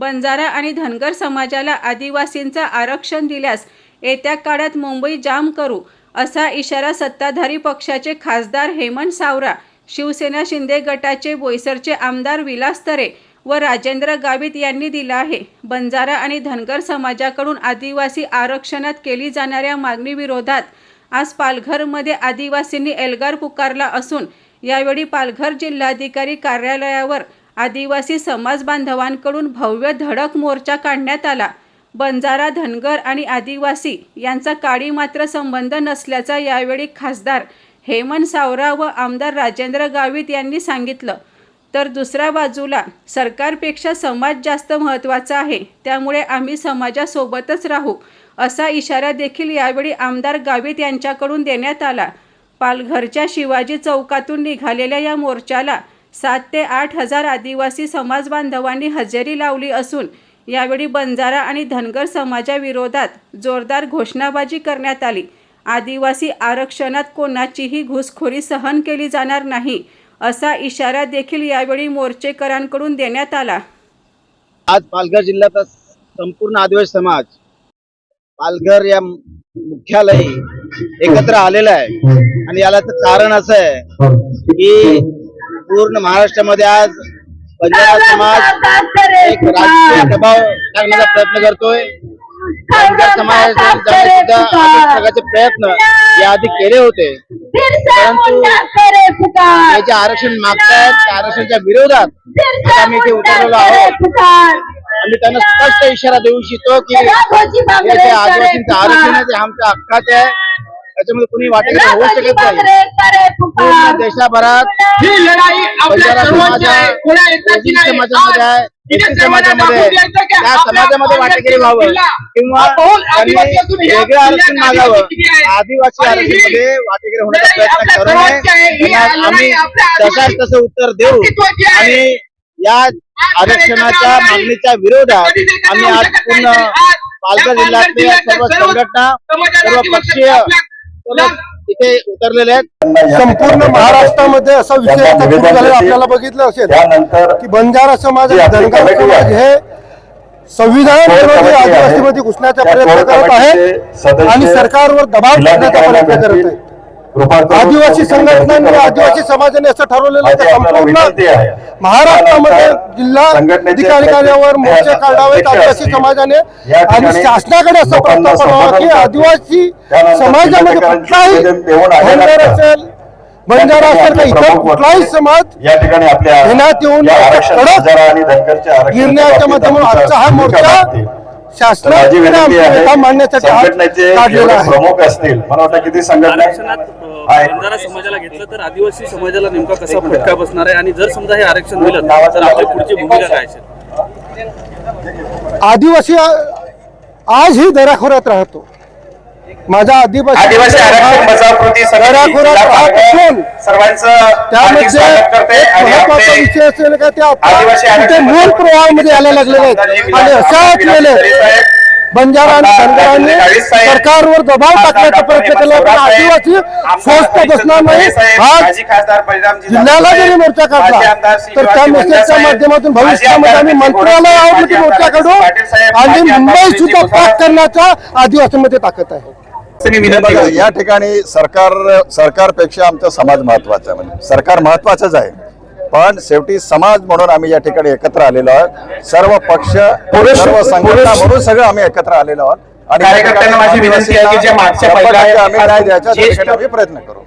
बंजारा आणि धनगर समाजाला आदिवासींचं आरक्षण दिल्यास येत्या काळात मुंबई जाम करू असा इशारा सत्ताधारी पक्षाचे खासदार हेमंत सावरा शिवसेना शिंदे गटाचे बोईसरचे आमदार विलास तरे व राजेंद्र गावित यांनी दिला आहे. बंजारा आणि धनगर समाजाकडून आदिवासी आरक्षणात केली जाणाऱ्या मागणीविरोधात आज पालघरमध्ये आदिवासींनी एल्गार पुकारला असून यावेळी पालघर जिल्हाधिकारी कार्यालयावर आदिवासी समाज बांधवांकडून भव्य धडक मोर्चा काढण्यात आला. बंजारा धनगर आणि आदिवासी यांचा काळी मात्र संबंध नसल्याचा यावेळी खासदार हेमंत सावरा व आमदार राजेंद्र गावित यांनी सांगितलं. तर दुसऱ्या बाजूला सरकारपेक्षा समाज जास्त महत्त्वाचा आहे त्यामुळे आम्ही समाजासोबतच राहू असा इशारा देखील यावेळी आमदार गावित यांच्याकडून देण्यात आला. पालघरच्या शिवाजी चौकातून निघालेल्या या मोर्चाला सात ते आठ हजार आदिवासी समाज बांधवांनी हजेरी लावली असून यावेळी बंजारा आणि धनगर समाजाविरोधात जोरदार घोषणाबाजी करण्यात आली. आदिवासी आरक्षणात कोणाचीही घुसखोरी सहन केली जाणार नाही असा इशारा देखील यावेळी मोर्चेकरांकडून देण्यात आला. आज पालघर जिल्ह्याचा संपूर्ण आदिवासी समाज पालघर या मुख्यालयी एकत्र आलेला आहे. आणि याला कारण असं आहे की पूर्ण महाराष्ट्रामध्ये आज बंजारा समाज एक राजकीय दबाव टाकण्याचा प्रयत्न करतोय. धनगर समाजाने सुद्धा प्रकारचे प्रयत्न याआधी केले होते. परंतु हे जे आरक्षण मागतायत. त्या आरक्षणाच्या विरोधात आम्ही इथे उतरलेलो आहोत. आम्ही त्यांना स्पष्ट इशारा देऊ इच्छितो की हे जे आदिवासींचं आरक्षण आहे ते आमच्या हक्काचे आहे. त्याच्यामध्ये कुणी वाटेल होऊ शकत नाही देशाभरात ही लढाई आपल्या सर्वांची आहे कोणा नाही समाजामध्ये आहे समाजामध्ये त्या समाजामध्ये वाटेकरी व्हावं किंवा वेगळं आरक्षण मागावं. आदिवासी आरक्षणमध्ये वाटेकरी होण्याचा प्रयत्न करू नये आम्ही तशाच तसं उत्तर देऊ. आणि या आरक्षणाच्या मागणीच्या विरोधात आम्ही आज पूर्ण पालघर जिल्ह्यातल्या सर्व संघटना सर्व पक्षीय इथे उतरलेले आहेत. संपूर्ण महाराष्ट्रामध्ये असा विषय झालेला आपल्याला बघितलं असेल त्यानंतर की बंजारा समाज धनगर समाज हे संविधान विरोधी. आदिवासीमध्ये घुसण्याचा प्रयत्न कोर करत आहे आणि सरकारवर दबाव टाकण्याचा प्रयत्न करत आहे आदिवासी संघटनांनी आदिवासी समाजाने असं ठरवलेलं आहे संपूर्ण. महाराष्ट्रामध्ये जिल्हा अधिकारी अध्यक्ष मोर्चे काढावेत आदिवासी. समाजाने आणि शासनाकडे असं प्रस्ताव करावा की. आदिवासी समाजामध्ये कुठलाही धनगर असतं. असेल बंजारा असेल का ठिकाणी इतर कुठलाही समाज या ठिकाणी आपल्या घेण्यात येऊन कडक निर्णयाच्या माध्यमातून आजचा हा मोर्चा. तर माझी विनंती आहे संघटनेचे प्रमुख असतील मला वाटतं किती संघटना. बंजारा समाजाला घेतलं तर आदिवासी समाजाला नेमका कसा फटका बसणार आहे? आणि जर समजा हे आरक्षण दिलं तर आपली पुढची भूमिका काय असेल? आदिवासी आजही दराखोऱ्यात राहतो. माझा आदिवासी आदिवासी आरक्षण बचाव कृती असून त्यामध्ये महत्त्वाचा विषय असेल का ते आता आदिवासी कुठे आरक्षण मूळ प्रवाहामध्ये यायला लागलेले आहेत. आणि तरे साहेब, बंजारा आणि धनगरांनी सरकारवर दबाव टाकण्याचा प्रयत्न केला पण आदिवासी हरिश्चंद्र बसणार नाही. आज जिल्ह्याला जरी मोर्चा काढला तर त्या साहेब, माध्यमातून भविष्यामध्ये आम्ही माजी मोर्चा काढू आणि मुंबई सुद्धा. पाक करण्याचा आदिवासीमध्ये ताकद आहे. या ठिकाणी सरकार सरकारपेक्षा आमचा समाज महत्त्वाचा आहे. म्हणजे सरकार महत्वाचंच आहे. पण शेवटी समाज म्हणून आम्ही या ठिकाणी एकत्र आलेलो आहोत. सर्व पक्ष सर्व संघटना म्हणून सगळं आम्ही एकत्र आलेलो आहोत. आणि कार्यकर्त्यांना माझी विनंती आहे की जे मागच्या आम्ही न्याय द्यायचा त्या ठिकाणी आम्ही प्रयत्न करू.